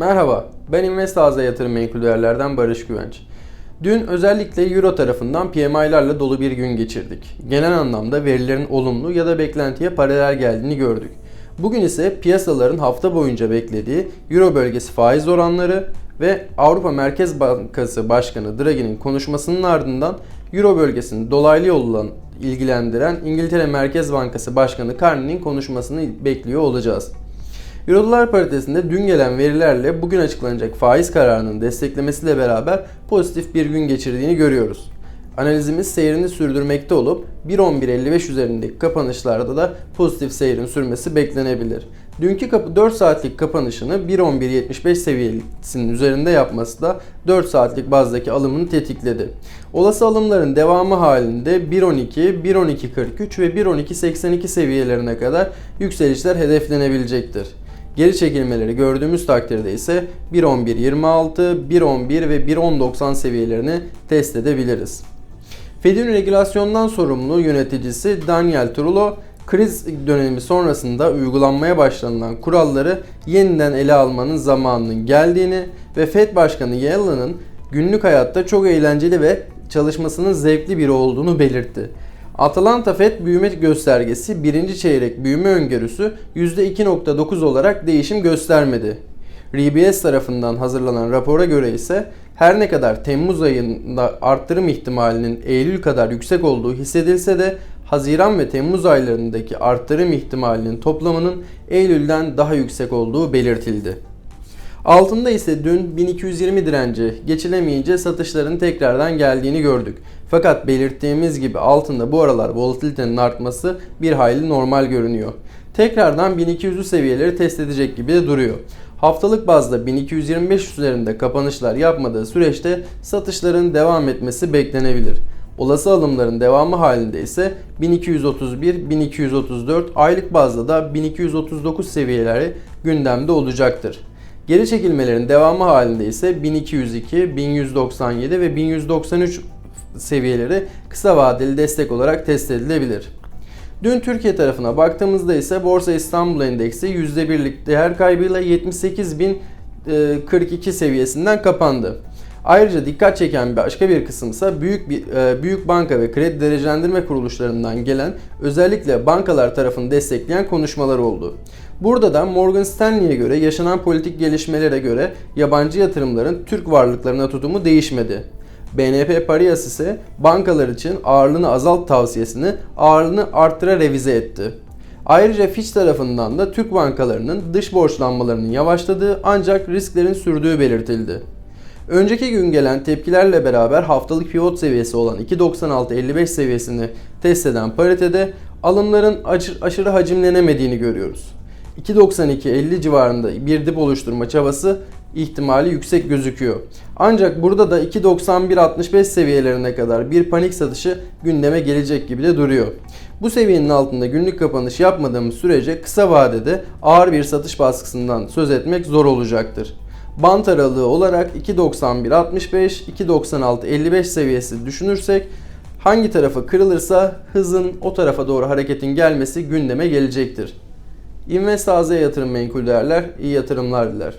Merhaba, ben Invest AZ Yatırım Menkul Değerler'den Barış Güvenç. Dün özellikle Euro tarafından PMI'larla dolu bir gün geçirdik. Genel anlamda verilerin olumlu ya da beklentiye paralel geldiğini gördük. Bugün ise piyasaların hafta boyunca beklediği Euro bölgesi faiz oranları ve Avrupa Merkez Bankası Başkanı Draghi'nin konuşmasının ardından Euro bölgesini dolaylı yolla ilgilendiren İngiltere Merkez Bankası Başkanı Carney'nin konuşmasını bekliyor olacağız. Euro-dolar paritesinde dün gelen verilerle bugün açıklanacak faiz kararının desteklemesiyle beraber pozitif bir gün geçirdiğini görüyoruz. Analizimiz seyrini sürdürmekte olup 1.11.55 üzerindeki kapanışlarda da pozitif seyrin sürmesi beklenebilir. Dünkü kapı 4 saatlik kapanışını 1.11.75 seviyesinin üzerinde yapması da 4 saatlik bazdaki alımını tetikledi. Olası alımların devamı halinde 1.12, 1.12.43 ve 1.12.82 seviyelerine kadar yükselişler hedeflenebilecektir. Geri çekilmeleri gördüğümüz takdirde ise 1.11.26, 1.11 ve 1.10.90 seviyelerini test edebiliriz. Fed'in regülasyondan sorumlu yöneticisi Daniel Trullo, kriz dönemi sonrasında uygulanmaya başlanılan kuralları yeniden ele almanın zamanının geldiğini ve Fed Başkanı Yellen'ın günlük hayatta çok eğlenceli ve çalışmasının zevkli biri olduğunu belirtti. Atalanta FED büyüme göstergesi birinci çeyrek büyüme öngörüsü %2.9 olarak değişim göstermedi. RBS tarafından hazırlanan rapora göre ise her ne kadar Temmuz ayında arttırım ihtimalinin Eylül kadar yüksek olduğu hissedilse de Haziran ve Temmuz aylarındaki arttırım ihtimalinin toplamının Eylül'den daha yüksek olduğu belirtildi. Altında ise dün 1220 direnci geçilemeyince satışların tekrardan geldiğini gördük. Fakat belirttiğimiz gibi altında bu aralar volatilitenin artması bir hayli normal görünüyor. Tekrardan 1200'lü seviyeleri test edecek gibi de duruyor. Haftalık bazda 1225 üzerinde kapanışlar yapmadığı süreçte satışların devam etmesi beklenebilir. Olası alımların devamı halinde ise 1231, 1234 aylık bazda da 1239 seviyeleri gündemde olacaktır. Geri çekilmelerin devamı halinde ise 1202, 1197 ve 1193 seviyeleri kısa vadeli destek olarak test edilebilir. Dün Türkiye tarafına baktığımızda ise Borsa İstanbul Endeksi %1'lik değer kaybıyla 78.042 seviyesinden kapandı. Ayrıca dikkat çeken başka bir kısım ise büyük bir e, büyük banka ve kredi derecelendirme kuruluşlarından gelen özellikle bankalar tarafını destekleyen konuşmalar oldu. Burada da Morgan Stanley'e göre yaşanan politik gelişmelere göre yabancı yatırımların Türk varlıklarına tutumu değişmedi. BNP Paribas ise bankalar için ağırlığını azalt tavsiyesini ağırlığını arttıra revize etti. Ayrıca Fitch tarafından da Türk bankalarının dış borçlanmalarının yavaşladığı ancak risklerin sürdüğü belirtildi. Önceki gün gelen tepkilerle beraber haftalık pivot seviyesi olan 2.96-55 seviyesini test eden paritede alımların aşırı hacimlenemediğini görüyoruz. 2.92-50 civarında bir dip oluşturma çabası ihtimali yüksek gözüküyor. Ancak burada da 2.91-65 seviyelerine kadar bir panik satışı gündeme gelecek gibi de duruyor. Bu seviyenin altında günlük kapanış yapmadığımız sürece kısa vadede ağır bir satış baskısından söz etmek zor olacaktır. Bant aralığı olarak 2.91-65, 2.96-55 seviyesi düşünürsek hangi tarafa kırılırsa hızın o tarafa doğru hareketin gelmesi gündeme gelecektir. Invest AZ yatırım menkul değerler, iyi yatırımlar diler.